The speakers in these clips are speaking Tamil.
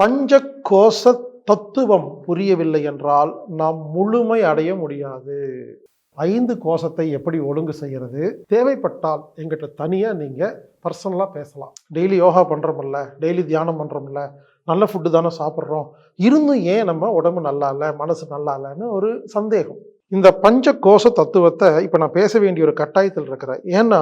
பஞ்சகோச தத்துவம் புரியவில்லை என்றால் நாம் முழுமை அடைய முடியாது. ஐந்து கோஷத்தை எப்படி ஒழுங்கு செய்கிறது தேவைப்பட்டால் எங்கிட்ட தனியாக நீங்கள் பர்சனலாக பேசலாம். டெய்லி யோகா பண்ணுறோமில்ல டெய்லி தியானம் பண்ணுறோமில்ல நல்ல ஃபுட்டு தானே சாப்பிட்றோம். இருந்தும் ஏன் நம்ம உடம்பு நல்லா இல்லை மனசு நல்லா இல்லைன்னு ஒரு சந்தேகம். இந்த பஞ்ச கோஷ தத்துவத்தை இப்போ நான் பேச வேண்டிய ஒரு கட்டாயத்தில் இருக்கிறேன். ஏன்னா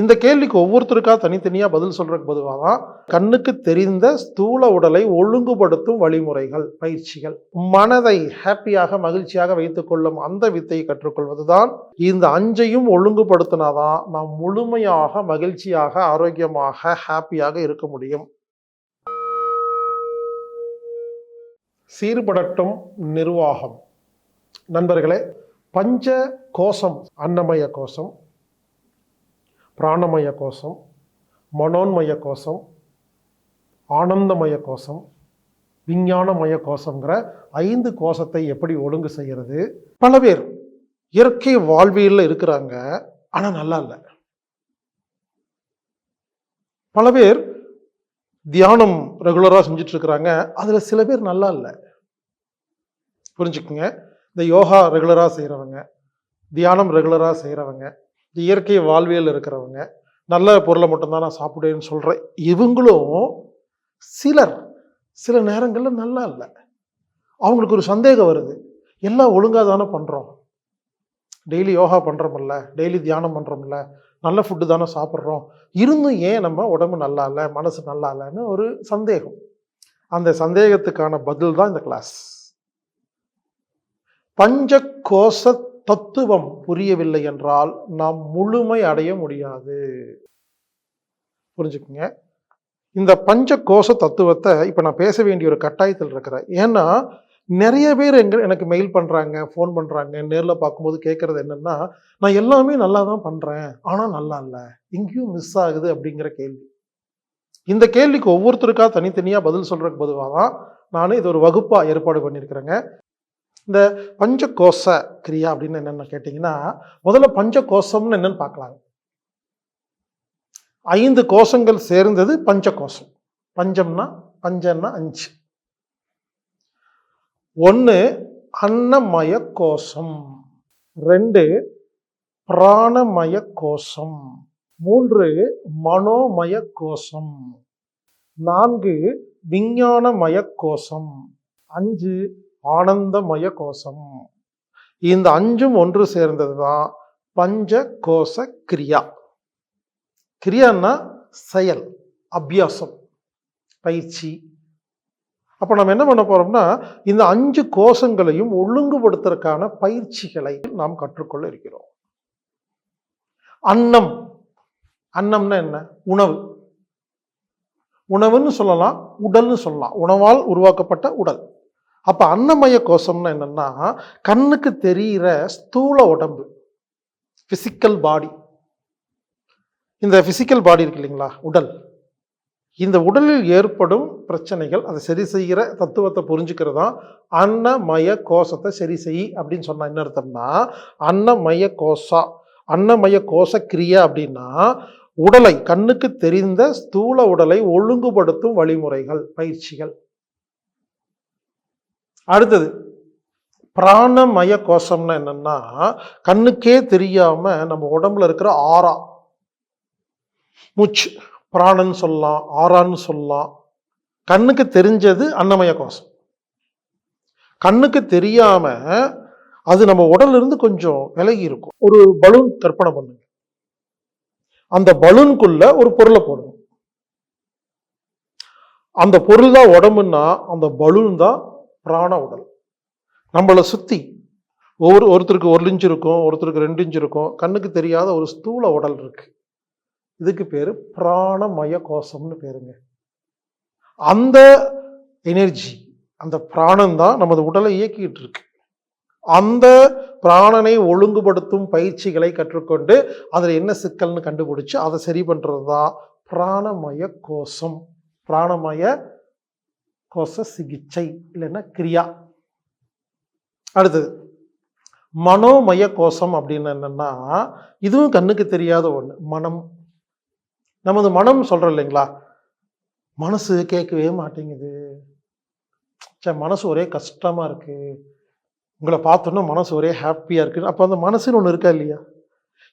இந்த கேள்விக்கு ஒவ்வொருத்தருக்கா தனித்தனியாக பதில் சொல்கிறதுக்கு பொதுவாக தான் கண்ணுக்கு தெரிந்த ஸ்தூல உடலை ஒழுங்குபடுத்தும் வழிமுறைகள் பயிற்சிகள். மனதை ஹாப்பியாக மகிழ்ச்சியாக வைத்துக்கொள்ளும் அந்த வித்தையை கற்றுக்கொள்வது தான் இந்த அஞ்சையும் ஒழுங்குபடுத்தினாதான் நாம் முழுமையாக மகிழ்ச்சியாக ஆரோக்கியமாக ஹாப்பியாக இருக்க முடியும். சீர்படட்டும் நிர்வாகம். நண்பர்களே பஞ்ச கோஷம் அன்னமய கோஷம் பிராணமய கோஷம் மனோன்மய கோஷம் ஆனந்தமய கோஷம் விஞ்ஞானமய கோஷங்கிற ஐந்து கோஷத்தை எப்படி ஒழுங்கு செய்கிறது பல பேர் இயற்கை வாழ்வியலில் இருக்கிறாங்க ஆனால் நல்லா இல்லை. பல பேர் தியானம் ரெகுலராக செஞ்சிட்டுருக்குறாங்க அதில் சில பேர் நல்லா இல்லை. புரிஞ்சுக்குங்க? இந்த யோகா ரெகுலராக செய்கிறவங்க தியானம் ரெகுலராக செய்கிறவங்க இந்த இயற்கை வாழ்வியல் இருக்கிறவங்க நல்ல பொருளை மட்டும்தான் நான் சாப்பிடுவேன்னு சொல்கிறேன் இவங்களும் சிலர் சில நேரங்களில் நல்லா இல்லை. அவங்களுக்கு ஒரு சந்தேகம் வருது. எல்லாம் ஒழுங்காக தானே பண்ணுறோம் டெய்லி யோகா பண்ணுறோமில்ல டெய்லி தியானம் பண்ணுறோமில்ல நல்ல ஃபுட்டு தானே சாப்பிட்றோம். இருந்தும் ஏன் நம்ம உடம்பு நல்லா இல்லை மனசு நல்லா இல்லைன்னு ஒரு சந்தேகம். அந்த சந்தேகத்துக்கான பதில் தான் இந்த கிளாஸ் பஞ்ச கோஷ தத்துவம் புரியவில்லை என்றால் நாம் முழுமை அடைய முடியாது. புரிஞ்சுக்குங்க? இந்த பஞ்ச கோஷ தத்துவத்தை இப்போ நான் பேச வேண்டிய ஒரு கட்டாயத்தில் இருக்கிறேன் ஏன்னா நிறைய பேர் எங்க எனக்கு மெயில் பண்ணுறாங்க ஃபோன் பண்ணுறாங்க நேரில் பார்க்கும்போது கேட்குறது என்னென்னா நான் எல்லாமே நல்லா தான் பண்ணுறேன் ஆனால் நல்லா இல்லை. எங்கேயும் மிஸ் ஆகுது அப்படிங்கிற கேள்வி. இந்த கேள்விக்கு ஒவ்வொருத்தருக்கா தனித்தனியாக பதில் சொல்கிறதுக்கு பொதுவாக தான் நான் இது ஒரு வகுப்பாக ஏற்பாடு பண்ணியிருக்கிறேங்க. இந்த பஞ்சகோச கிரியா அப்படின்னு என்னென்ன கேட்டிங்கன்னா முதல்ல பஞ்சகோசம்னு என்னன்னு பார்க்கலாங்க ஐந்து கோஷங்கள் சேர்ந்தது பஞ்சகோஷம். பஞ்சம்னா பஞ்சம்னா அஞ்சு. ஒன்று அன்னமய கோஷம். ரெண்டு பிராணமய கோஷம். மூன்று மனோமய கோஷம். நான்கு விஞ்ஞானமய கோஷம். அஞ்சு ஆனந்தமய கோஷம். இந்த அஞ்சும் ஒன்று சேர்ந்தது தான் பஞ்ச கோஷ கிரியா கிரியான்னா செயல் அபியாசம் பயிற்சி. அப்போ நம்ம என்ன பண்ண போகிறோம்னா இந்த அஞ்சு கோஷங்களையும் ஒழுங்குபடுத்துறதுக்கான பயிற்சிகளை நாம் கற்றுக்கொள்ள இருக்கிறோம். அன்னம். அன்னம்னா என்ன? உணவு. உணவுன்னு சொல்லலாம் உடல்னு சொல்லலாம். உணவால் உருவாக்கப்பட்ட உடல். அப்போ அன்னமய கோஷம்னா என்னென்னா கண்ணுக்கு தெரிகிற ஸ்தூல உடம்பு ஃபிசிக்கல் பாடி இந்த ஃபிசிக்கல் பாடி இருக்கு இல்லைங்களா உடல். இந்த உடலில் ஏற்படும் பிரச்சனைகள் அதை சரி செய்கிற தத்துவத்தை புரிஞ்சுக்கிறது தான் அன்னமய கோஷத்தை சரி செய் அப்படின்னு சொன்னால் என்ன அர்த்தம்னா அன்னமய கோஷா அன்னமய கோஷ கிரியா அப்படின்னா உடலை கண்ணுக்கு தெரிந்த ஸ்தூல உடலை ஒழுங்குபடுத்தும் வழிமுறைகள் பயிற்சிகள். அடுத்தது பிராணமய கோஷம்னா என்னன்னா கண்ணுக்கே தெரியாம நம்ம உடம்புல இருக்கிற ஆறா. மூச்சு பிராணன் சொல்லலாம் ஆறான்னு சொல்லலாம். கண்ணுக்கு தெரிஞ்சது அன்னமய கோஷம். கண்ணுக்கு தெரியாம அது நம்ம உடல்ல இருந்து கொஞ்சம் விலகி இருக்கும். ஒரு பலூன் கற்பனை பண்ணுங்க. அந்த பலூனுக்குள்ள ஒரு பொருளை போடணும். அந்த பொருள் தான் உடம்புன்னா அந்த பலூன் தான் பிராண உடல். நம்மளை சுற்றி ஒவ்வொரு ஒருத்தருக்கு ஒரு லிஞ்சு இருக்கும் ஒருத்தருக்கு ரெண்டு இன்ச் இருக்கும் கண்ணுக்கு தெரியாத ஒரு ஸ்தூல உடல் இருக்குது இதுக்கு பேர் பிராணமய கோஷம்னு பேருங்க. அந்த எனர்ஜி அந்த பிராணம் தான் நமது உடலை இயக்கிட்டு இருக்கு. அந்த பிராணனை ஒழுங்குபடுத்தும் பயிற்சிகளை கற்றுக்கொண்டு அதில் என்ன சிக்கல்னு கண்டுபிடிச்சு அதை சரி பண்ணுறது தான் பிராணமய கோஷம். பிராணமய கோஷ சிகிச்சை இல்லைன்னா கிரியா. அடுத்தது மனோமய கோஷம் அப்படின்னு என்னன்னா இதுவும் கண்ணுக்கு தெரியாத ஒன்று மனம். நமது மனம் சொல்கிறோம் இல்லைங்களா? மனசு கேட்கவே மாட்டேங்குது. சே மனசு ஒரே கஷ்டமாக இருக்குது உங்களை பார்த்தோன்னா மனசு ஒரே ஹாப்பியாக இருக்குது அப்போ அந்த மனசுன்னு ஒன்று இருக்கா இல்லையா?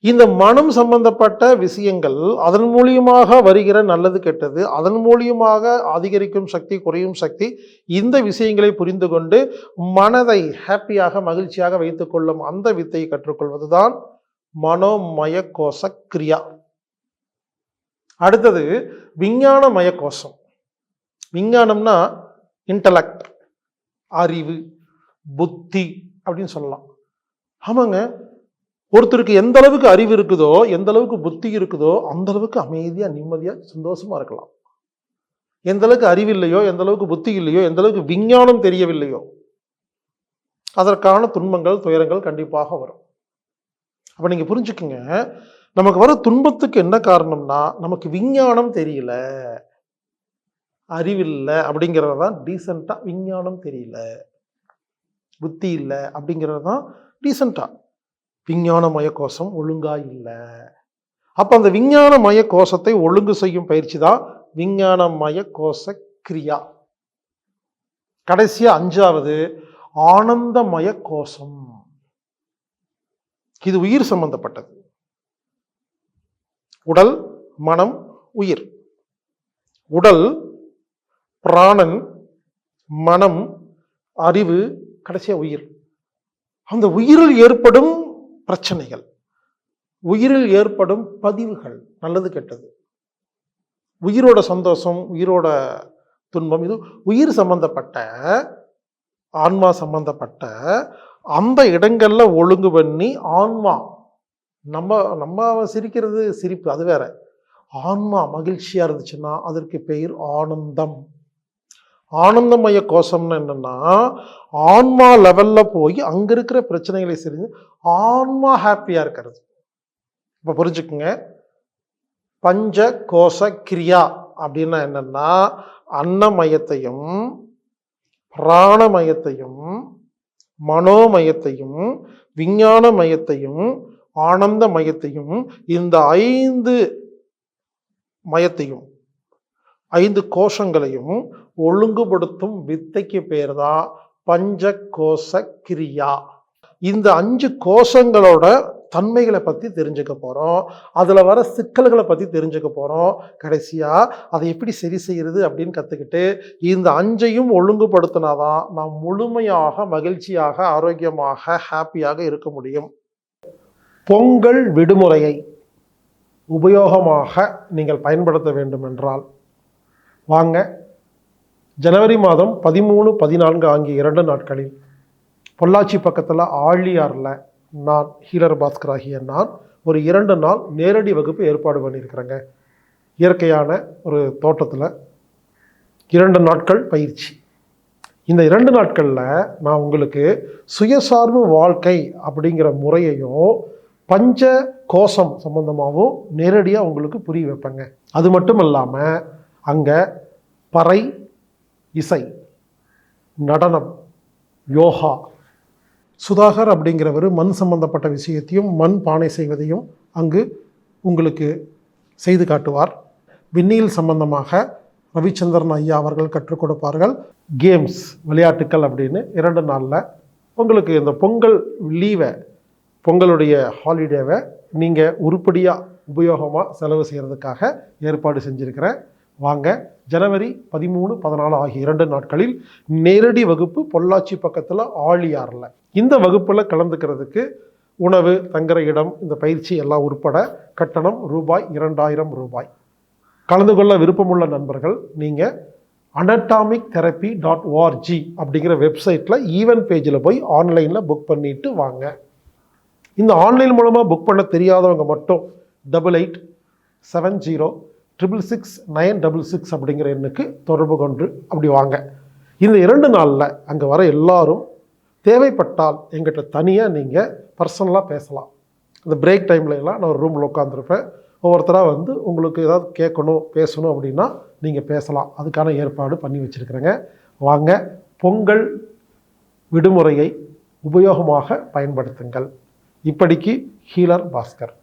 இந்த மனம் சம்பந்தப்பட்ட விஷயங்கள் அதன் மூலியமாக வருகிற நல்லது கெட்டது அதன் மூலியமாக அதிகரிக்கும் சக்தி குறையும் சக்தி இந்த விஷயங்களை புரிந்து கொண்டு மனதை ஹாப்பியாக மகிழ்ச்சியாக வைத்துக்கொள்ளும் அந்த வித்தையை கற்றுக்கொள்வதுதான் மனோமய கோஷ கிரியா அடுத்தது விஞ்ஞான கோஷம் விஞ்ஞானம்னா இன்டலெக்ட் அறிவு புத்தி அப்படின்னு சொல்லலாம். ஆமாங்க. ஒருத்தருக்கு எந்த அளவுக்கு அறிவு இருக்குதோ எந்த அளவுக்கு புத்தி இருக்குதோ அந்த அளவுக்கு அமைதியாக நிம்மதியாக சந்தோஷமாக இருக்கலாம். எந்த அளவுக்கு அறிவு இல்லையோ எந்த அளவுக்கு புத்தி இல்லையோ எந்த அளவுக்கு விஞ்ஞானம் தெரியவில்லையோ அதற்கான துன்பங்கள் துயரங்கள் கண்டிப்பாக வரும். அப்போ நீங்கள் புரிஞ்சுக்குங்க நமக்கு வர துன்பத்துக்கு என்ன காரணம்னா நமக்கு விஞ்ஞானம் தெரியல அறிவில்லை அப்படிங்கிறது தான் டீசெண்டாக விஞ்ஞானம் தெரியல புத்தி இல்லை அப்படிங்கிறது தான் டீசெண்டாக விஞ்ஞான மயக்கோஷம் ஒழுங்கா இல்லை. அப்போ அந்த விஞ்ஞான கோஷத்தை ஒழுங்கு செய்யும் பயிற்சி தான் விஞ்ஞான மயக்கோஷ கிரியா கடைசியா அஞ்சாவது ஆனந்தமய கோஷம் இது உயிர் சம்பந்தப்பட்டது. உடல் மனம் உயிர். உடல் பிராணன் மனம் அறிவு கடைசியா உயிர். அந்த உயிரில் ஏற்படும் பிரச்சனைகள். உயிரில் ஏற்படும் பதிவுகள் நல்லது கெட்டது. உயிரோட சந்தோஷம் உயிரோட துன்பம் இது உயிர் சம்பந்தப்பட்ட ஆன்மா சம்பந்தப்பட்ட அந்த இடங்களில் ஒழுங்கு பண்ணி ஆன்மா நம்ம நம்ம சிரிக்கிறது சிரிப்பு அது வேற. ஆன்மா மகிழ்ச்சியாக இருந்துச்சுன்னா அதற்கு பெயர் ஆனந்தம். ஆனந்தமய கோஷம்னு என்னென்னா ஆன்மா லெவலில் போய் அங்கே இருக்கிற பிரச்சனைகளை செஞ்சு ஆன்மா ஹாப்பியாக இருக்கிறது. இப்போ புரிஞ்சுக்குங்க. பஞ்ச கோஷ கிரியா அப்படின்னா என்னென்னா அன்னமயத்தையும் பிராணமயத்தையும் மனோமயத்தையும் விஞ்ஞானமயத்தையும் ஆனந்த மயத்தையும் இந்த ஐந்து மயத்தையும் ஐந்து கோஷங்களையும் ஒழுங்குபடுத்தும் வித்தைக்கு பேர் தான் பஞ்ச கோஷ கிரியா இந்த அஞ்சு கோஷங்களோட தன்மைகளை பற்றி தெரிஞ்சுக்க போகிறோம் அதில் வர சிக்கல்களை பற்றி தெரிஞ்சுக்க போகிறோம் கடைசியாக அதை எப்படி சரி செய்கிறது அப்படின்னு கற்றுக்கிட்டு இந்த அஞ்சையும் ஒழுங்குபடுத்தினாதான் நாம் முழுமையாக மகிழ்ச்சியாக ஆரோக்கியமாக ஹாப்பியாக இருக்க முடியும். பொங்கல் விடுமுறையை உபயோகமாக நீங்கள் பயன்படுத்த வேண்டும் என்றால் வாங்க. ஜனவரி மாதம் பதிமூணு பதினான்கு ஆகிய இரண்டு நாட்களில் பொள்ளாச்சி பக்கத்தில் ஆழியாரில் நான் ஹீலர் பாஸ்கர் ஆகிய நான் ஒரு இரண்டு நாள் நேரடி வகுப்பு ஏற்பாடு பண்ணியிருக்கிறேங்க. இயற்கையான ஒரு தோட்டத்தில் இரண்டு நாட்கள் பயிற்சி. இந்த இரண்டு நாட்களில் நான் உங்களுக்கு சுயசார்பு வாழ்க்கை அப்படிங்கிற முறையையும் பஞ்ச கோஷம் சம்பந்தமாகவும் நேரடியாக உங்களுக்கு புரிய வைப்பேங்க. அது மட்டும் இல்லாமல் அங்கே பறை இசை நடனம் யோகா சுதாகர் அப்படிங்கிறவர் மண் சம்பந்தப்பட்ட விஷயத்தையும் மண் பானை செய்வதையும் அங்கு உங்களுக்கு செய்து காட்டுவார். விண்ணியல் சம்பந்தமாக ரவிச்சந்திரன் ஐயா அவர்கள் கற்றுக் கொடுப்பார்கள். கேம்ஸ் விளையாட்டுக்கள் அப்படின்னு இரண்டு நாளில் உங்களுக்கு இந்த பொங்கல் லீவை பொங்கலுடைய ஹாலிடேவை நீங்கள் உருப்படியாக உபயோகமாக செலவு செய்கிறதுக்காக ஏற்பாடு செஞ்சுருக்கிறேன் வாங்க. ஜனவரி பதிமூணு பதினாலு ஆகிய இரண்டு நாட்களில் நேரடி வகுப்பு பொள்ளாச்சி பக்கத்தில் ஆழியாரில். இந்த வகுப்பில் கலந்துக்கிறதுக்கு உணவு தங்குற இடம் இந்த பயிற்சி எல்லாம் உட்பட கட்டணம் ரூபாய் இரண்டாயிரம் ரூபாய். கலந்து கொள்ள விருப்பமுள்ள நண்பர்கள் நீங்கள் அனட்டாமிக் தெரப்பி டாட் ஓஆர்ஜி அப்படிங்கிற வெப்சைட்டில் ஈவென்ட் பேஜில் போய் ஆன்லைனில் புக் பண்ணிட்டு வாங்க. இந்த ஆன்லைன் மூலமாக புக் பண்ண தெரியாதவங்க மட்டும் double eight seven zero triple six nine double six அப்படிங்கிற எண்ணுக்கு தொடர்பு கொண்டு அப்படி வாங்க. இந்த இரண்டு நாளில் அங்கே வர எல்லாரும் தேவைப்பட்டால் எங்கிட்ட தனியாக நீங்கள் பர்சனலாக பேசலாம். அந்த பிரேக் டைம்ல எல்லாம் நான் ஒரு ரூமில் உட்காந்துருப்பேன் ஒவ்வொருத்தராக வந்து உங்களுக்கு ஏதாவது கேட்கணும் பேசணும் அப்படின்னா நீங்கள் பேசலாம். அதுக்கான ஏற்பாடு பண்ணி வச்சுருக்கிறேங்க. வாங்க பொங்கல் விடுமுறையை உபயோகமாக பயன்படுத்துங்கள். இப்படிக்கு ஹீலர் பாஸ்கர்.